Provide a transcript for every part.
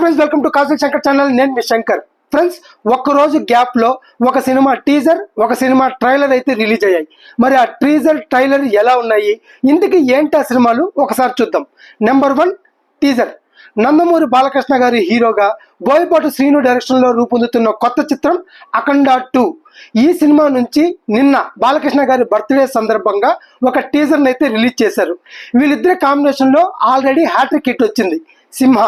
Friends welcome to Kajal Shankar channel. నేను మీ Shankar. Friends ఒక్కరోజు గ్యాప్లో ఒక సినిమా టీజర్ ఒక సినిమా ట్రైలర్ అయితే రిలీజ్ అయ్యాయి. మరి ఆ టీజర్ ట్రైలర్ ఎలా ఉన్నాయి? ఇందుకు ఏంటి ఆ సినిమాలు? ఒకసారి చూద్దాం. Number one teaser Nandamuri Balakrishna గారి హీరోగా బోయపాటు శ్రీను డైరెక్షన్లో రూపొందుతున్న కొత్త చిత్రం అఖండ టూ. ఈ సినిమా నుంచి నిన్న బాలకృష్ణ గారి బర్త్డే సందర్భంగా ఒక టీజర్ అయితే రిలీజ్ చేశారు. వీళ్ళిద్దరి కాంబినేషన్లో ఆల్రెడీ హ్యాట్రిక్ హిట్ వచ్చింది. సింహ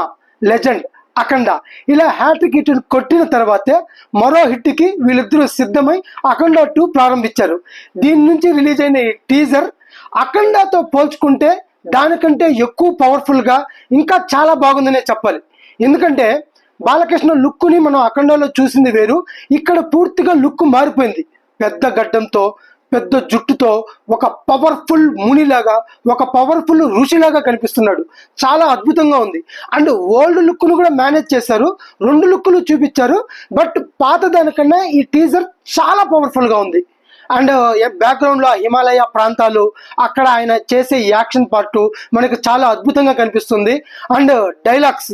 లెజెండ్ అఖండ. ఇలా హ్యాట్రిక్ హిట్ కొట్టిన తర్వాతే మరో హిట్కి వీళ్ళిద్దరూ సిద్ధమై అఖండ టూ ప్రారంభించారు. దీని నుంచి రిలీజ్ అయిన ఈ టీజర్ అఖండతో పోల్చుకుంటే దానికంటే ఎక్కువ పవర్ఫుల్గా ఇంకా చాలా బాగుందనే చెప్పాలి. ఎందుకంటే బాలకృష్ణ లుక్ని మనం అఖండలో చూసింది వేరు. ఇక్కడ పూర్తిగా లుక్ మారిపోయింది. పెద్ద గడ్డంతో పెద్ద జుట్టుతో ఒక పవర్ఫుల్ మునిలాగా ఒక పవర్ఫుల్ ఋషిలాగా కనిపిస్తున్నాడు. చాలా అద్భుతంగా ఉంది. అండ్ ఓల్డ్ లుక్ను కూడా మేనేజ్ చేశారు. రెండు లుక్లు చూపించారు. బట్ పాత దానికన్నా ఈ టీజర్ చాలా పవర్ఫుల్గా ఉంది. అండ్ బ్యాక్గ్రౌండ్లో హిమాలయ ప్రాంతాలు అక్కడ ఆయన చేసే యాక్షన్ పార్ట్ మనకు చాలా అద్భుతంగా కనిపిస్తుంది. అండ్ డైలాగ్స్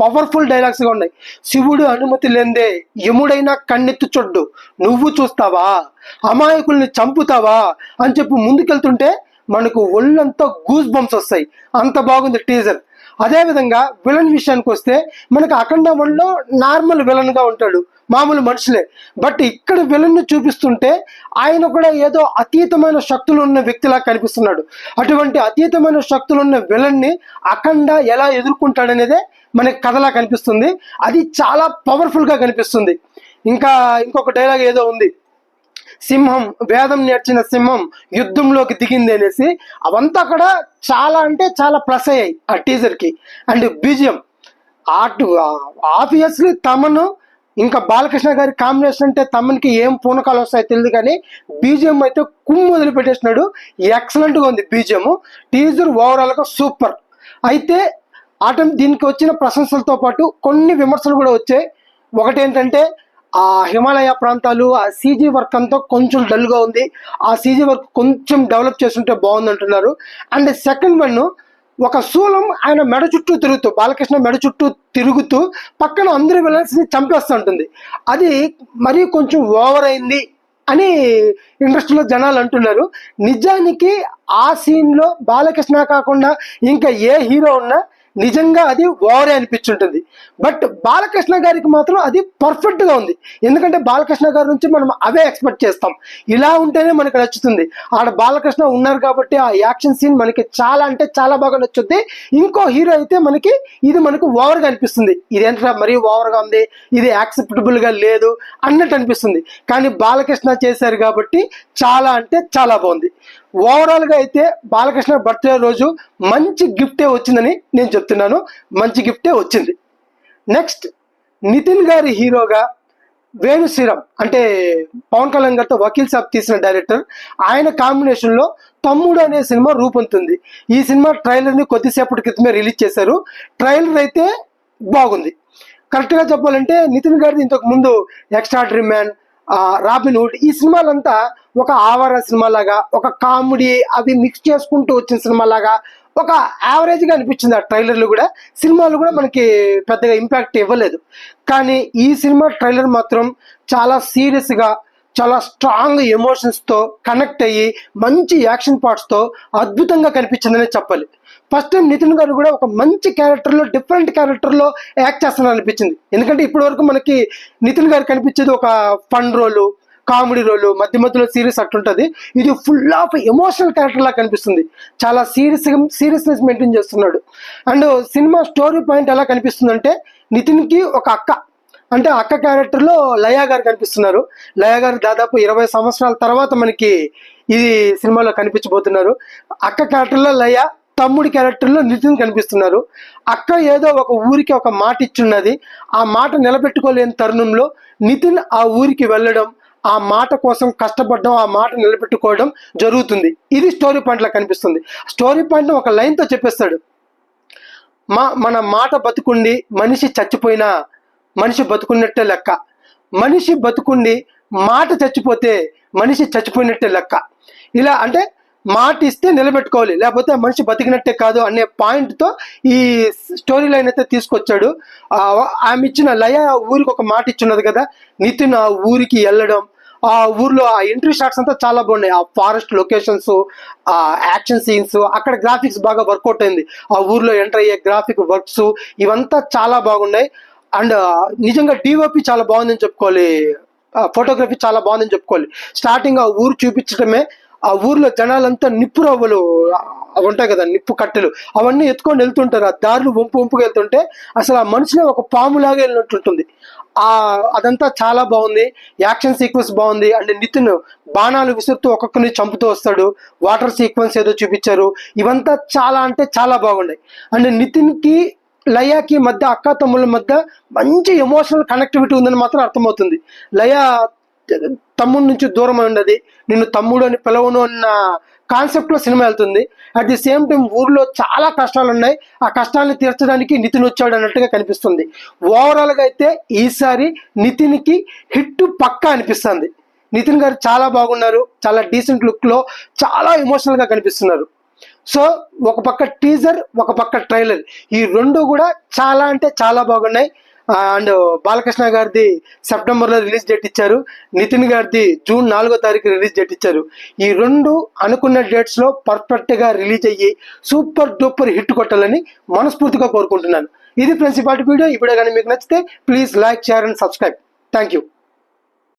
పవర్ఫుల్ డైలాగ్స్గా ఉన్నాయి. శివుడు అనుమతి లేందే యముడైనా కన్నెత్తి చొడ్డు. నువ్వు చూస్తావా? అమాయకుల్ని చంపుతావా? అని చెప్పి ముందుకెళ్తుంటే మనకు ఒళ్ళంతా గూస్ బంప్స్ వస్తాయి. అంత బాగుంది టీజర్ అదేవిధంగా విలన్ విషయానికి వస్తే మనకు అఖండ వన్లో నార్మల్ విలన్గా ఉంటాడు. మామూలు మనుషులే. బట్ ఇక్కడ విలన్ను చూపిస్తుంటే ఆయన కూడా ఏదో అతీతమైన శక్తులు ఉన్న వ్యక్తిలా కనిపిస్తున్నాడు. అటువంటి అతీతమైన శక్తులు ఉన్న విలన్ని అఖండ ఎలా ఎదుర్కొంటాడనేదే మనకి కథలా కనిపిస్తుంది. అది చాలా పవర్ఫుల్గా కనిపిస్తుంది. ఇంకా ఇంకొక డైలాగ్ ఏదో ఉంది. సింహం వేదం నేర్చిన సింహం యుద్ధంలోకి దిగింది అనేసి అవంతా కూడా చాలా అంటే చాలా ప్లస్ అయ్యాయి ఆ టీజర్కి. అండ్ బీజియం ఆటు ఆబ్వియస్లీ తమను ఇంకా బాలకృష్ణ గారి కాంబినేషన్ అంటే తమనికి ఏం పూనకాలు వస్తాయో తెలియదు కానీ బీజిఎం అయితే కుమ్ము వదిలిపెట్టేసినాడు. పెట్టేసినాడు ఉంది బీజిఎం టీజర్ ఓవరాల్గా సూపర్ అయితే ఆటం దీనికి వచ్చిన ప్రశంసలతో పాటు కొన్ని విమర్శలు కూడా వచ్చాయి. ఒకటేంటంటే ఆ హిమాలయ ప్రాంతాలు ఆ సీజీ వర్క్ అంతా కొంచెం డల్గా ఉంది. ఆ సీజీ వర్క్ కొంచెం డెవలప్ చేస్తుంటే బాగుంది అంటున్నారు అండ్ సెకండ్ వన్ ఒక శూలం ఆయన మెడ చుట్టూ తిరుగుతూ బాలకృష్ణ మెడ చుట్టూ తిరుగుతూ పక్కన అందరి విలన్స్ని చంపేస్తూ ఉంటుంది. అది మరీ కొంచెం ఓవర్ అయింది అని ఇండస్ట్రీలో జనాలు అంటున్నారు. నిజానికి ఆ సీన్లో బాలకృష్ణ కాకుండా ఇంకా ఏ హీరో ఉన్నా నిజంగా అది ఓవరే అనిపించుంటుంది. బట్ బాలకృష్ణ గారికి మాత్రం అది పర్ఫెక్ట్గా ఉంది. ఎందుకంటే బాలకృష్ణ గారి నుంచి మనం అవే ఎక్స్పెక్ట్ చేస్తాం. ఇలా ఉంటేనే మనకి నచ్చుతుంది. ఆడ బాలకృష్ణ ఉన్నారు కాబట్టి ఆ యాక్షన్ సీన్ మనకి చాలా అంటే చాలా బాగా నచ్చుద్ది. ఇంకో హీరో అయితే మనకి ఇది మనకు ఓవర్గా అనిపిస్తుంది. ఇది ఏంటంటే మరీ ఓవర్గా ఉంది? ఇది యాక్సెప్టబుల్గా లేదు? అన్నట్టు అనిపిస్తుంది. కానీ బాలకృష్ణ చేశారు కాబట్టి చాలా అంటే చాలా బాగుంది. ఓవరాల్గా అయితే బాలకృష్ణ బర్త్డే రోజు మంచి గిఫ్టే వచ్చిందని నేను చెప్తున్నాను. మంచి గిఫ్టే వచ్చింది. నెక్స్ట్ నితిన్ గారి హీరోగా వేణు శ్రీరామ్ అంటే పవన్ కళ్యాణ్ గారితో వకీల్ సాబ్ తీసిన డైరెక్టర్ ఆయన కాంబినేషన్లో తమ్ముడు అనే సినిమా రూపొందుతుంది. ఈ సినిమా ట్రైలర్ని కొద్దిసేపటి క్రితమే రిలీజ్ చేశారు. ట్రైలర్ అయితే బాగుంది. కరెక్ట్గా చెప్పాలంటే నితిన్ గారిది ఇంతకు ముందు ఎక్స్ట్రాడరీ మ్యాన్ రాబిన్ ఈ సినిమాలంతా ఒక ఆవర సినిమా లాగా ఒక కామెడీ అవి మిక్స్ చేసుకుంటూ వచ్చిన సినిమా లాగా ఒక యావరేజ్గా అనిపించింది ఆ ట్రైలర్లు కూడా. సినిమాలు కూడా మనకి పెద్దగా ఇంపాక్ట్ ఇవ్వలేదు. కానీ ఈ సినిమా ట్రైలర్ మాత్రం చాలా సీరియస్గా చాలా స్ట్రాంగ్ ఎమోషన్స్తో కనెక్ట్ అయ్యి మంచి యాక్షన్ పార్ట్స్తో అద్భుతంగా కనిపించిందనే చెప్పాలి. ఫస్ట్ టైం నితిన్ గారు కూడా ఒక మంచి క్యారెక్టర్లో డిఫరెంట్ క్యారెక్టర్లో యాక్ట్ చేస్తున్నారు అనిపించింది. ఎందుకంటే ఇప్పటి వరకు మనకి నితిన్ గారు కనిపించేది ఒక ఫన్ రోలు కామెడీ రోలు మధ్య మధ్యలో సీరియస్ అట్టుంటది ఇది ఫుల్ ఆఫ్ ఎమోషనల్ క్యారెక్టర్ లా కనిపిస్తుంది. చాలా సీరియస్ సీరియస్నెస్ మెయింటైన్ చేస్తున్నాడు. అండ్ సినిమా స్టోరీ పాయింట్ ఎలా కనిపిస్తుందంటే నితిన్కి ఒక అక్క. అంటే అక్క క్యారెక్టర్లో లయా గారు కనిపిస్తున్నారు. లయా గారు దాదాపు ఇరవై సంవత్సరాల తర్వాత మనకి ఇది సినిమాలో కనిపించబోతున్నారు. అక్క క్యారెక్టర్లో లయ తమ్ముడి క్యారెక్టర్లో నితిన్ కనిపిస్తున్నారు. అక్క ఏదో ఒక ఊరికి ఒక మాట ఇచ్చున్నది. ఆ మాట నిలబెట్టుకోలేని తరుణంలో నితిన్ ఆ ఊరికి వెళ్ళడం ఆ మాట కోసం కష్టపడడం ఆ మాట నిలబెట్టుకోవడం జరుగుతుంది. ఇది స్టోరీ పాయింట్ లా కనిపిస్తుంది. స్టోరీ పాయింట్ ఒక లైన్తో చెప్పేస్తాడు. మా మన మాట బతుకుండి మనిషి చచ్చిపోయినా మనిషి బతుకున్నట్టే లెక్క. మనిషి బతుకుండి మాట చచ్చిపోతే మనిషి చచ్చిపోయినట్టే లెక్క. ఇలా అంటే మాట ఇస్తే నిలబెట్టుకోవాలి లేకపోతే మనిషి బతికినట్టే కాదు అనే పాయింట్తో ఈ స్టోరీ లైన్ అయితే తీసుకొచ్చాడు. ఆమె ఇచ్చిన లయ ఊరికి ఒక మాట ఇచ్చున్నది కదా నితిన్ ఆ ఊరికి వెళ్ళడం. ఆ ఊర్లో ఆ ఎంట్రీ షాట్స్ అంతా చాలా బాగున్నాయి. ఆ ఫారెస్ట్ లొకేషన్స్ ఆ యాక్షన్ సీన్స్ అక్కడ గ్రాఫిక్స్ బాగా వర్కౌట్ అయింది. ఆ ఊర్లో ఎంటర్ అయ్యే గ్రాఫిక్ వర్క్స్ ఇవంతా చాలా బాగున్నాయి. అండ్ నిజంగా డిఓపి చాలా బాగుందని చెప్పుకోవాలి. ఫోటోగ్రఫీ చాలా బాగుందని చెప్పుకోవాలి. స్టార్టింగ్ ఆ ఊరు చూపించడమే ఆ ఊర్లో జనాలంతా నిప్పు రవ్వలు అవి ఉంటాయి కదా నిప్పు కట్టెలు అవన్నీ ఎత్తుకొని వెళ్తుంటారు. ఆ దారులు వంపు వంపుగా వెళ్తుంటే అసలు ఆ మనిషినే ఒక పాములాగా వెళ్ళినట్లుంటుంది ఆ అదంతా చాలా బాగుంది. యాక్షన్ సీక్వెన్స్ బాగుంది. అండ్ నితిన్ బాణాలు విసురుతూ ఒక్కొక్కరిని చంపుతూ వస్తాడు. వాటర్ సీక్వెన్స్ ఏదో చూపించారు. ఇవంతా చాలా అంటే చాలా బాగున్నాయి. అండ్ నితిన్కి లయాకి మధ్య అక్క తమ్ముళ్ళ మధ్య మంచి ఎమోషనల్ కనెక్టివిటీ ఉందని మాత్రం అర్థమవుతుంది. లయా తమ్ముడి నుంచి దూరం ఉండదు. ఉన్నది నిన్ను తమ్ముడు అని పిలవను అన్న కాన్సెప్ట్లో సినిమా వెళ్తుంది. అట్ ది సేమ్ టైం ఊర్లో చాలా కష్టాలు ఉన్నాయి ఆ కష్టాలను తీర్చడానికి నితిన్ వచ్చాడు అన్నట్టుగా కనిపిస్తుంది. ఓవరాల్గా అయితే ఈసారి నితిన్కి హిట్ పక్కా అనిపిస్తుంది. నితిన్ గారు చాలా బాగున్నారు. చాలా డీసెంట్ లుక్లో చాలా ఎమోషనల్గా కనిపిస్తున్నారు. సో ఒక పక్క టీజర్ ఒక పక్క ట్రైలర్. ఈ రెండు కూడా చాలా అంటే చాలా బాగున్నాయి. అండ్ బాలకృష్ణ గారిది సెప్టెంబర్లో రిలీజ్ డేట్ ఇచ్చారు. నితిన్ గారిది జూన్ నాలుగో తారీఖు రిలీజ్ డేట్ ఇచ్చారు. ఈ రెండు అనుకున్న డేట్స్లో పర్ఫెక్ట్గా రిలీజ్ అయ్యి సూపర్ డూపర్ హిట్ కొట్టాలని మనస్ఫూర్తిగా కోరుకుంటున్నాను. ఇది ప్రిన్సిపాలిటీ వీడియో. ఇప్పుడే కానీ మీకు నచ్చితే please like share and subscribe. Thank you.